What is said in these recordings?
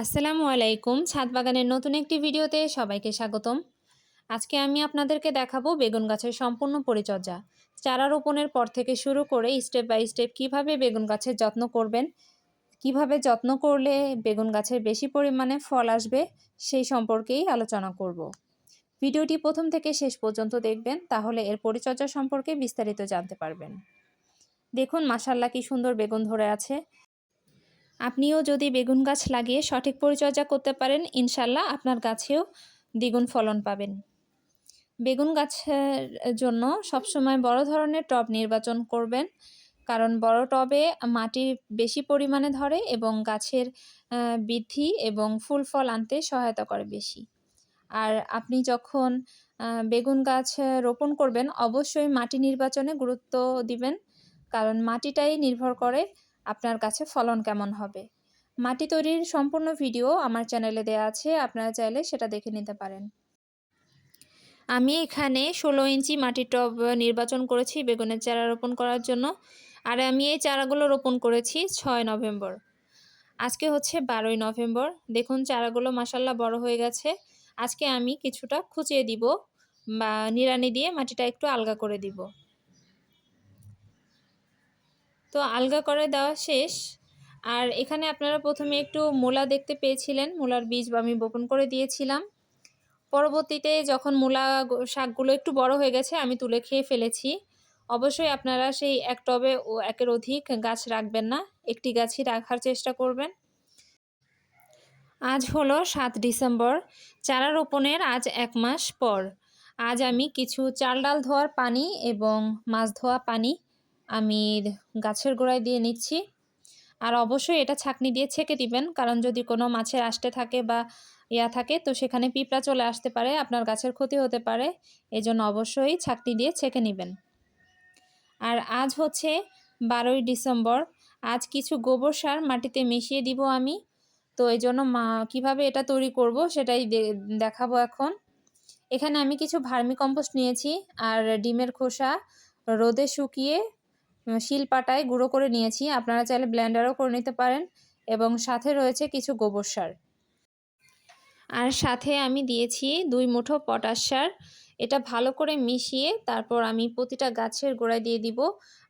আসসালামু আলাইকুম। ছাদ বাগানের নতুন একটি ভিডিওতে সবাইকে স্বাগতম। আজকে আমি আপনাদেরকে দেখাবো বেগুন গাছের সম্পূর্ণ পরিচর্যা। চারা রোপণের পর থেকে শুরু করে স্টেপ বাই স্টেপ কীভাবে বেগুন গাছের যত্ন করবেন, কীভাবে যত্ন করলে বেগুন গাছের বেশি পরিমাণে ফল আসবে, সেই সম্পর্কেই আলোচনা করব। ভিডিওটি প্রথম থেকে শেষ পর্যন্ত দেখবেন, তাহলে এর পরিচর্যা সম্পর্কে বিস্তারিত জানতে পারবেন। দেখুন মাসাল্লা কি সুন্দর বেগুন ধরে আছে। আপনিও যদি বেগুন গাছ লাগিয়ে সঠিক পরিচর্যা করতে পারেন, ইনশাল্লাহ আপনার গাছেও দ্বিগুণ ফলন পাবেন। বেগুন গাছের জন্য সবসময় বড় ধরনের টব নির্বাচন করবেন, কারণ বড় টবে মাটি বেশি পরিমাণে ধরে এবং গাছের বৃদ্ধি এবং ফুল ফল আনতে সহায়তা করে বেশি। আর আপনি যখন বেগুন গাছ রোপণ করবেন, অবশ্যই মাটি নির্বাচনে গুরুত্ব দিবেন, কারণ মাটিটাই নির্ভর করে আপনার কাছে ফলন কেমন হবে? মাটি তৈরির সম্পূর্ণ ভিডিও আমার চ্যানেলে দেওয়া আছে, আপনারা চাইলে সেটা দেখে নিতে পারেন। আমি এখানে ষোলো ইঞ্চি মাটির টব নির্বাচন করেছি বেগুনের চারা রোপণ করার জন্য, আর আমি এই চারাগুলো রোপণ করেছি ছয় নভেম্বর। আজকে হচ্ছে বারোই নভেম্বর। দেখুন, চারাগুলো মাসাল্লা বড় হয়ে গেছে। আজকে আমি কিছুটা খুঁচিয়ে দিব বা নিড়ানি দিয়ে মাটিটা একটু আলগা করে দিব। তো আলগা করে দেওয়া শেষ। আর এখানে আপনারা প্রথমে একটু মূলা দেখতে পেয়েছিলেন। মূলার বীজ আমি বপন করে দিয়েছিলাম। পরবর্তীতে যখন মূলা শাকগুলো একটু বড় হয়ে গেছে, আমি তুলে খেয়ে ফেলেছি। অবশ্যই আপনারা সেই এক টবে ও একের অধিক গাছ রাখবেন না, একটি গাছই রাখার চেষ্টা করবেন। আজ হলো সাত ডিসেম্বর। চারা রোপণের আজ এক মাস পর। আজ আমি কিছু চাল ডাল ধোয়ার পানি এবং মাছ ধোয়া পানি আমি গাছের গোড়ায় দিয়ে নিচ্ছি। আর অবশ্যই এটা ছাকনি দিয়ে ছেঁকে দিবেন, কারণ যদি কোনো মাছের আসতে থাকে বা ইয়া থাকে, তো সেখানে পিঁপড়া চলে আসতে পারে, আপনার গাছের ক্ষতি হতে পারে। এজন্য অবশ্যই ছাকনি দিয়ে ছেঁকে নেবেন। আর আজ হচ্ছে বারোই ডিসেম্বর, আজ কিছু গোবর সার মাটিতে মিশিয়ে দিব আমি। তো এই জন্য মা, কীভাবে এটা তৈরি করব সেটাই দেখাবো এখন। এখানে আমি কিছু ভার্মি কম্পোস্ট নিয়েছি, আর ডিমের খোসা রোদে শুকিয়ে শিলপাটায় গুঁড়ো করে নিয়েছি। আপনারা চাইলে ব্ল্যান্ডারও করে নিতে পারেন এবং সাথে রয়েছে কিছু গোবর সার। আর সাথে আমি দিয়েছি দুই মুঠো পটাশ সার। এটা ভালো করে মিশিয়ে তারপর আমি প্রতিটা গাছের গোড়ায় দিয়ে দিব।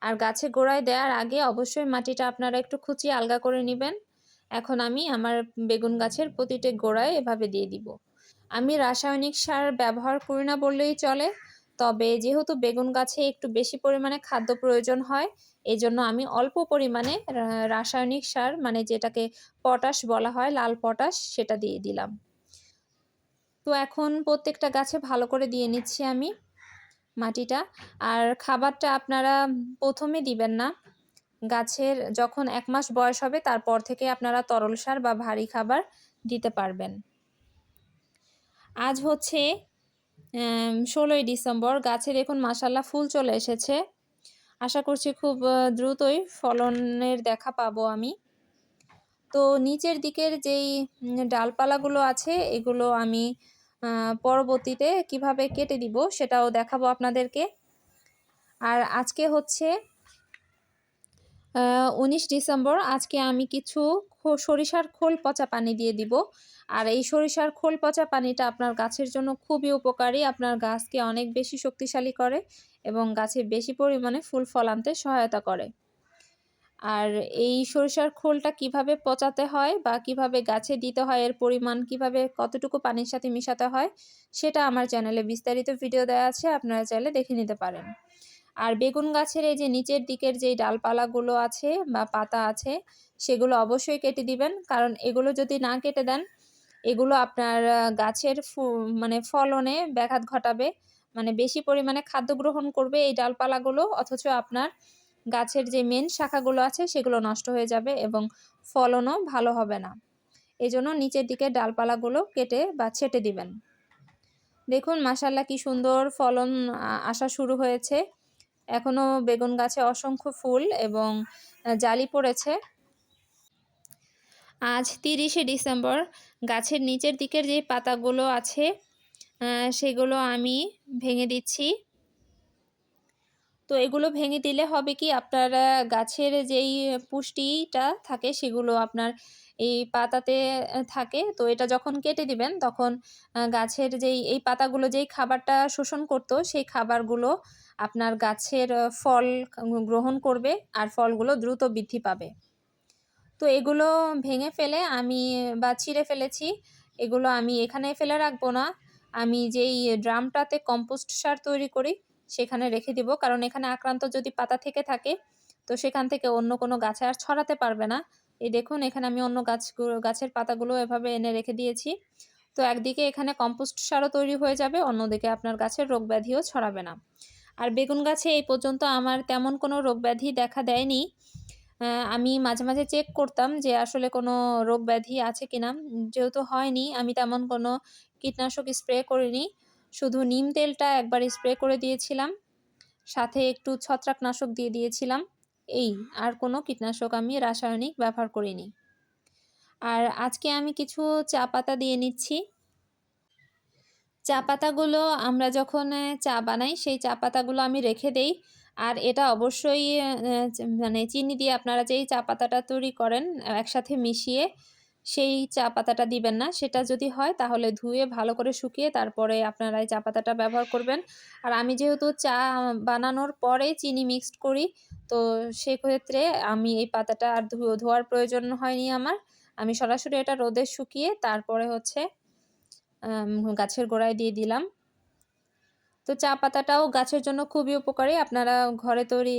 আর গাছের গোড়ায় দেওয়ার আগে অবশ্যই মাটিটা আপনারা একটু খুঁচিয়ে আলগা করে নেবেন। এখন আমি আমার বেগুন গাছের প্রতিটা গোড়ায় এভাবে দিয়ে দিব। আমি রাসায়নিক সার ব্যবহার করি না বললেই চলে। তবে যেহেতু বেগুন গাছে একটু বেশি পরিমাণে খাদ্য প্রয়োজন হয় এই জন্য আমি অল্প পরিমাণে রাসায়নিক সার মানে যেটাকে পটাশ বলা হয়, লাল পটাশ, সেটা দিয়ে দিলাম। তো এখন প্রত্যেকটা গাছে ভালো করে দিয়ে নিচ্ছি আমি মাটিটা। আর খাবারটা আপনারা প্রথমে দিবেন না। গাছের যখন এক মাস বয়স হবে, তারপর থেকে আপনারা তরল সার বা ভারী খাবার দিতে পারবেন। আজ হচ্ছে ষোলোই ডিসেম্বর গাছে দেখুন মাসাল্লাহ ফুল চলে এসেছে। আশা করছি খুব দ্রুতই ফলনের দেখা পাবো আমি। তো নিচের দিকের যেই ডালপালাগুলো আছে, এগুলো আমি পরবর্তীতে কীভাবে কেটে দিব সেটাও দেখাবো আপনাদেরকে। আর আজকে হচ্ছে উনিশ ডিসেম্বর আজকে আমি কিছু সরিষার খোল পচা পানি দিয়ে দিব। আর এই সরিষার খোল পচা পানিটা আপনার গাছের জন্য খুবই উপকারী। আপনার গাছকে অনেক বেশি শক্তিশালী করে এবং গাছে বেশি পরিমাণে ফুল ফল আনতে সহায়তা করে। আর এই সরিষার খোলটা কীভাবে পচাতে হয় বা কীভাবে গাছে দিতে হয়, এর পরিমাণ কীভাবে কতটুকু পানির সাথে মিশাতে হয়, সেটা আমার চ্যানেলে বিস্তারিত ভিডিও দেওয়া আছে, আপনারা চাইলে দেখে নিতে পারেন। আর বেগুন গাছের এই যে নিচের দিকের যেই ডালপালাগুলো আছে বা পাতা আছে, সেগুলো অবশ্যই কেটে দিবেন। কারণ এগুলো যদি না কেটে দেন, এগুলো আপনার গাছের মানে ফলনে ব্যাঘাত ঘটাবে। মানে বেশি পরিমাণে খাদ্য গ্রহণ করবে এই ডালপালাগুলো, অথচ আপনার গাছের যে মেন শাখাগুলো আছে, সেগুলো নষ্ট হয়ে যাবে এবং ফলনও ভালো হবে না। এই জন্য নিচের দিকে ডালপালাগুলো কেটে বা ছেটে দিবেন। দেখুন মাসাল্লা কি সুন্দর ফলন আসা শুরু হয়েছে। এখনও বেগুন গাছে অসংখ্য ফুল এবং জালি পড়েছে। আজ তিরিশে ডিসেম্বর, গাছের নিচের দিকের যে পাতাগুলো আছে সেগুলো আমি ভেঙে দিচ্ছি। তো এগুলো ভেঙে দিলে হবে কি আপনার গাছের যেই পুষ্টিটা থাকে সেগুলো আপনার এই পাতাতে থাকে। তো এটা যখন কেটে দিবেন তখন গাছের যেই, এই পাতাগুলো যেই খাবারটা শোষণ করতো সেই খাবারগুলো আপনার গাছের ফল গ্রহণ করবে আর ফলগুলো দ্রুত বৃদ্ধি পাবে। তো এগুলো ভেঙে ফেলে আমি, বা ছিঁড়ে ফেলেছি। এগুলো আমি এখানে ফেলে রাখব না। আমি যেই ড্রামটাতে কম্পোস্ট সার তৈরি করি সেখানে রেখে দিব। কারণ এখানে আক্রান্ত যদি পাতা থেকে থাকে, তো সেখান থেকে অন্য কোনো গাছে আর ছড়াতে পারবে না। এই দেখুন, এখানে আমি অন্য গাছগুলো গাছের পাতাগুলো এভাবে এনে রেখে দিয়েছি। তো একদিকে এখানে কম্পোস্ট সারও তৈরি হয়ে যাবে, অন্যদিকে আপনার গাছের রোগ ব্যাধিও ছড়াবে না। আর বেগুন গাছে এই পর্যন্ত আমার তেমন কোনো রোগ ব্যাধি দেখা দেয়নি। আমি মাঝে মাঝে চেক করতাম যে আসলে কোনো রোগ ব্যাধি আছে কিনা। যেহেতু হয়নি, আমি তেমন কোনো কীটনাশক স্প্রে করিনি। শুধু নিম তেলটা একবার স্প্রে করে দিয়েছিলাম, সাথে একটু ছত্রাকনাশক দিয়ে দিয়েছিলাম। এই, আর কোনো কীটনাশক আমি রাসায়নিক ব্যবহার করিনি। আর আজকে আমি কিছু চা পাতা দিয়ে নিচ্ছি। চা পাতাগুলো আমরা যখন চা বানাই, সেই চা পাতাগুলো আমি রেখে দেই। আর এটা অবশ্যই মানে চিনি দিয়ে আপনারা যেই চা পাতাটা তৈরি করেন, একসাথে মিশিয়ে সেই চা পাতাটা দিবেন না। সেটা যদি হয় তাহলে ধুয়ে ভালো করে শুকিয়ে তারপরে আপনারা এই চা পাতাটা ব্যবহার করবেন। আর আমি যেহেতু চা বানানোর পরে চিনি মিক্সড করি, তো সেক্ষেত্রে আমি এই পাতাটা আর ধোয়ার প্রয়োজন হয়নি আমার। আমি সরাসরি এটা রোদে শুকিয়ে তারপরে হচ্ছে গাছের গোড়ায় দিয়ে দিলাম। তো চা পাতাটাও গাছের জন্য খুবই উপকারী। আপনারা ঘরে তৈরি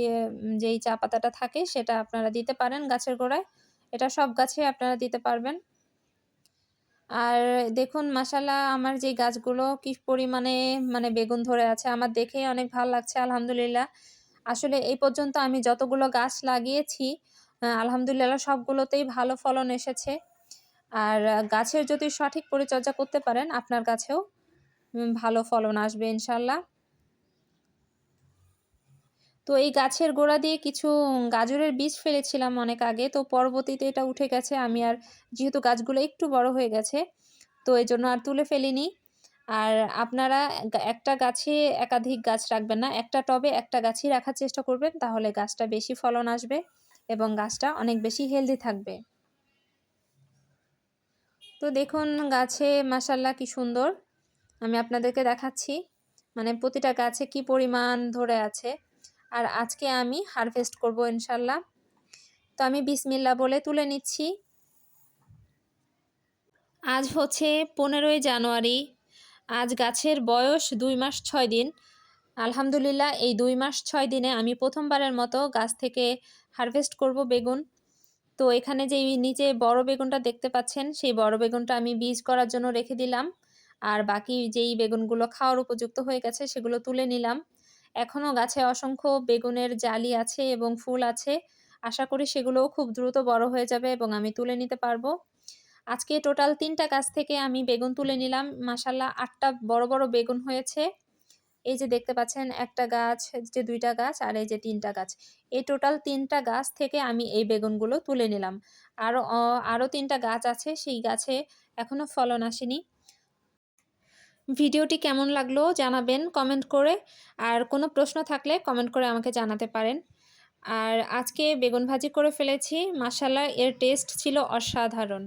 যেই চা পাতাটা থাকে সেটা আপনারা দিতে পারেন গাছের গোড়ায়। এটা সব গাছে আপনারা দিতে পারবেন। আর দেখুন মাসালা আমার যে গাছগুলো কি পরিমাণে মানে বেগুন ধরে আছে, আমার দেখেই অনেক ভালো লাগছে, আলহামদুলিল্লাহ। আসলে এই পর্যন্ত আমি যতগুলো গাছ লাগিয়েছি আলহামদুলিল্লাহ সবগুলোতেই ভালো ফলন এসেছে। আর গাছের যদি সঠিক পরিচর্যা করতে পারেন, আপনার গাছেও ভালো ফলন আসবে ইনশাল্লাহ তো এই গাছের গোড়া দিয়ে কিছু গাজরের বীজ ফেলেছিলাম অনেক আগে। তো পরবর্তীতে এটা উঠে গেছে। আমি আর, যেহেতু গাছগুলো একটু বড় হয়ে গেছে, তো এই জন্য আর তুলে ফেলিনি। আর আপনারা একটা গাছে একাধিক গাছ রাখবেন না, একটা টবে একটা গাছই রাখার চেষ্টা করবেন, তাহলে গাছটা বেশি ফলন আসবে এবং গাছটা অনেক বেশি হেলদি থাকবে। তো দেখুন গাছে মাসাল্লাহ কি সুন্দর। আমি আপনাদেরকে দেখাচ্ছি মানে প্রতিটা গাছে কি পরিমাণ ধরে আছে। আর আজকে আমি হারভেস্ট করব ইনশাল্লাহ। তো আমি বিসমিল্লা বলে তুলে নিচ্ছি। আজ হচ্ছে পনেরোই জানুয়ারি। আজ গাছের বয়স দুই মাস ছয় দিন। আলহামদুলিল্লাহ, এই দুই মাস ছয় দিনে আমি প্রথমবারের মতো গাছ থেকে হারভেস্ট করব বেগুন। তো এখানে যে নিচে বড় বেগুনটা দেখতে পাচ্ছেন, সেই বড় বেগুনটা আমি বীজ করার জন্য রেখে দিলাম। আর বাকি যেই বেগুনগুলো খাওয়ার উপযুক্ত হয়ে গেছে, সেগুলো তুলে নিলাম। এখনও গাছে অসংখ্য বেগুনের জালি আছে এবং ফুল আছে। আশা করি সেগুলোও খুব দ্রুত বড় হয়ে যাবে এবং আমি তুলে নিতে পারব। আজকে টোটাল তিনটা গাছ থেকে আমি বেগুন তুলে নিলাম। মাসাল্লাহ আটটা বড় বড় বেগুন হয়েছে। এই যে দেখতে পাচ্ছেন, একটা গাছ যে দুইটা গাছ আর এই যে তিনটা গাছ। এই টোটাল তিনটা গাছ থেকে আমি এই বেগুনগুলো তুলে নিলাম। আরও আরও তিনটা গাছ আছে। সেই গাছে এখনও ফলন আসেনি। ভিডিওটি কেমন লাগল জানাবেন কমেন্ট করে। আর কোনো প্রশ্ন থাকলে কমেন্ট করে আমাকে জানাতে পারেন। আর আজকে বেগুন ভাজি করে ফেলেছি। মাসাল্লাহ এর টেস্ট ছিল অসাধারণ।